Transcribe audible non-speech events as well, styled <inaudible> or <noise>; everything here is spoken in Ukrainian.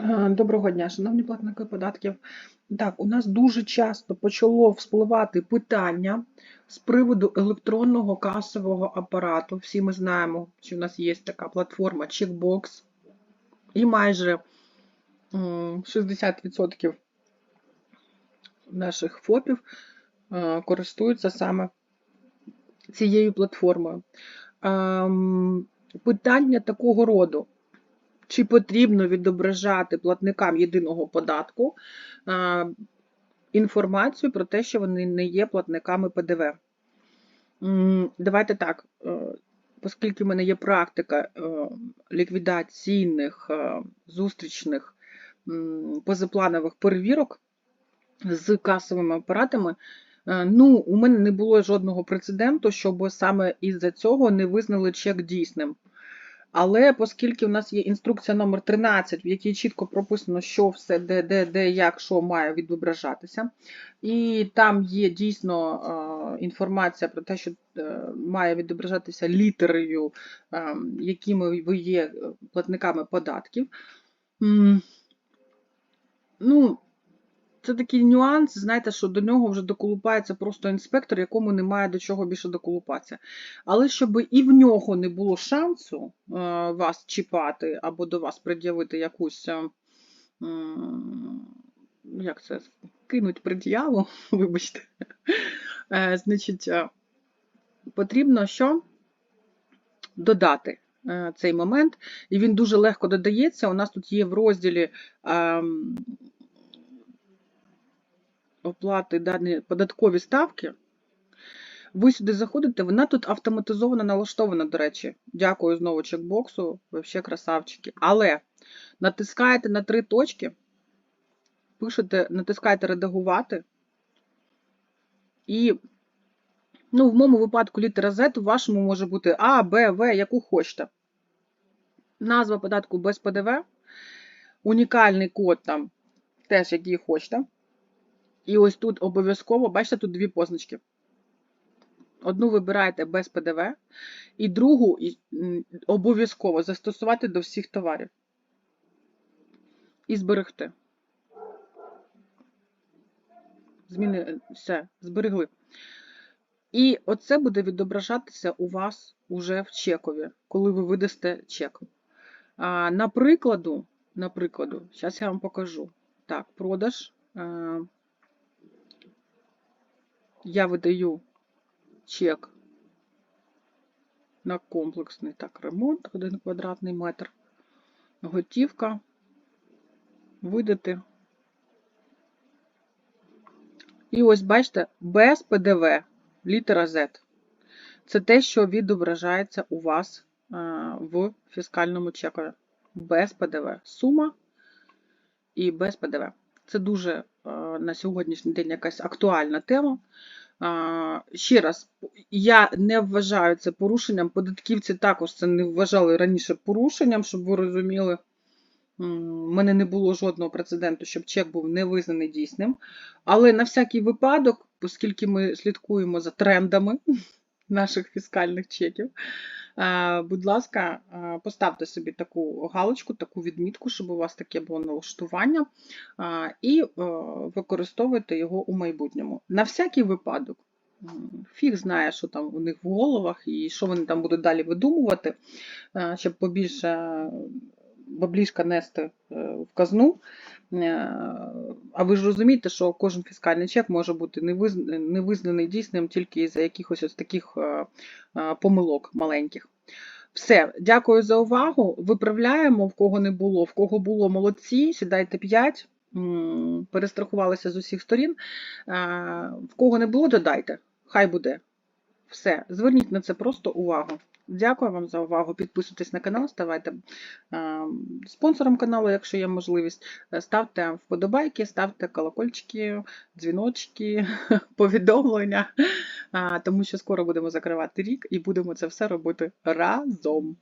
Е, Доброго дня, шановні платники податків. Так, у нас дуже часто почало вспливати питання з приводу електронного касового апарату. Всі ми знаємо, що в нас є така платформа Checkbox, і майже 60% наших ФОПів е, користуються саме цією платформою. Ем, Питання такого роду чи потрібно відображати платникам єдиного податку інформацію про те, що вони не є платниками ПДВ. Давайте так, е, оскільки в мене є практика е, ліквідаційних е, зустрічних позапланових перевірок з касовими апаратами, е, ну, у мене не було жодного прецеденту, щоб саме із-за цього не визнали чек дійсним. Але оскільки у нас є інструкція номер 13, в якій чітко прописано, що все, де, де, де, як, що має відображатися, і там є дійсно е, інформація про те, що е, має відображатися літерою, е, якими ви є платниками податків. Ну, це такий нюанс, знаєте, що до нього вже доколупається просто інспектор, якому немає до чого більше доколупатися. Але щоб і в нього не було шансу е, вас чіпати або до вас пред'явити якусь, е, як це, кинуть пред'яву, <laughs> вибачте, е, значить, потрібно що? Додати цей момент, і він дуже легко додається. У нас тут є в розділі ем, оплати дані податкові ставки. Ви сюди заходите, вона тут автоматизовано налаштована, до речі. Дякую знову чекбоксу, вообще красавчики. Але натискаєте на три точки, пишете, натискаєте редагувати. І, ну, в моєму випадку літера Z, у вашому може бути А, Б, В, яку хочете. Назва податку без ПДВ, унікальний код там, теж який хочете. І ось тут обов'язково, бачите, тут дві позначки. Одну вибираєте без ПДВ, і другу обов'язково застосувати до всіх товарів. І зберегти. Зміни е, все, зберегли. І оце буде відображатися у вас уже в чекові, коли ви видасте чек. А, на прикладу, зараз я вам покажу. Так, продаж. Я видаю чек на комплексний так, ремонт, 1 квадратний метр, готівка, видати. І ось, бачите, без ПДВ, літера Z. Це те, що відображається у вас в фіскальному чекові. Без ПДВ. Сума і без ПДВ. Це дуже а, на сьогоднішній день якась актуальна тема. А, Ще раз, я не вважаю це порушенням. Податківці також це не вважали раніше порушенням, щоб ви розуміли. У мене не було жодного прецеденту, щоб чек був не визнаний дійсним. Але на всякий випадок, оскільки ми слідкуємо за трендами <laughs> наших фіскальних чеків, будь ласка, поставте собі таку галочку, таку відмітку, щоб у вас таке було налаштування, і е, використовуйте його у майбутньому. На всякий випадок. Фіг знає, що там у них в головах і що вони там будуть далі видумувати, е, щоб побільше баблішка нести е, в казну. Е, А ви ж розумієте, що кожен фіскальний чек може бути не визнаний дійсним тільки за якихось ось таких е, е, помилок маленьких. Все, дякую за увагу. Виправляємо, в кого не було, в кого було молодці, сідайте 5, перестрахувалися з усіх сторін. В кого не було, додайте. Хай буде. Все, зверніть на це просто увагу. Дякую вам за увагу. Підписуйтесь на канал, ставайте е, спонсором каналу, якщо є можливість. Е, Ставте вподобайки, ставте колокольчики, дзвіночки, <laughs> повідомлення, е, тому що скоро будемо закривати рік і будемо це все робити разом.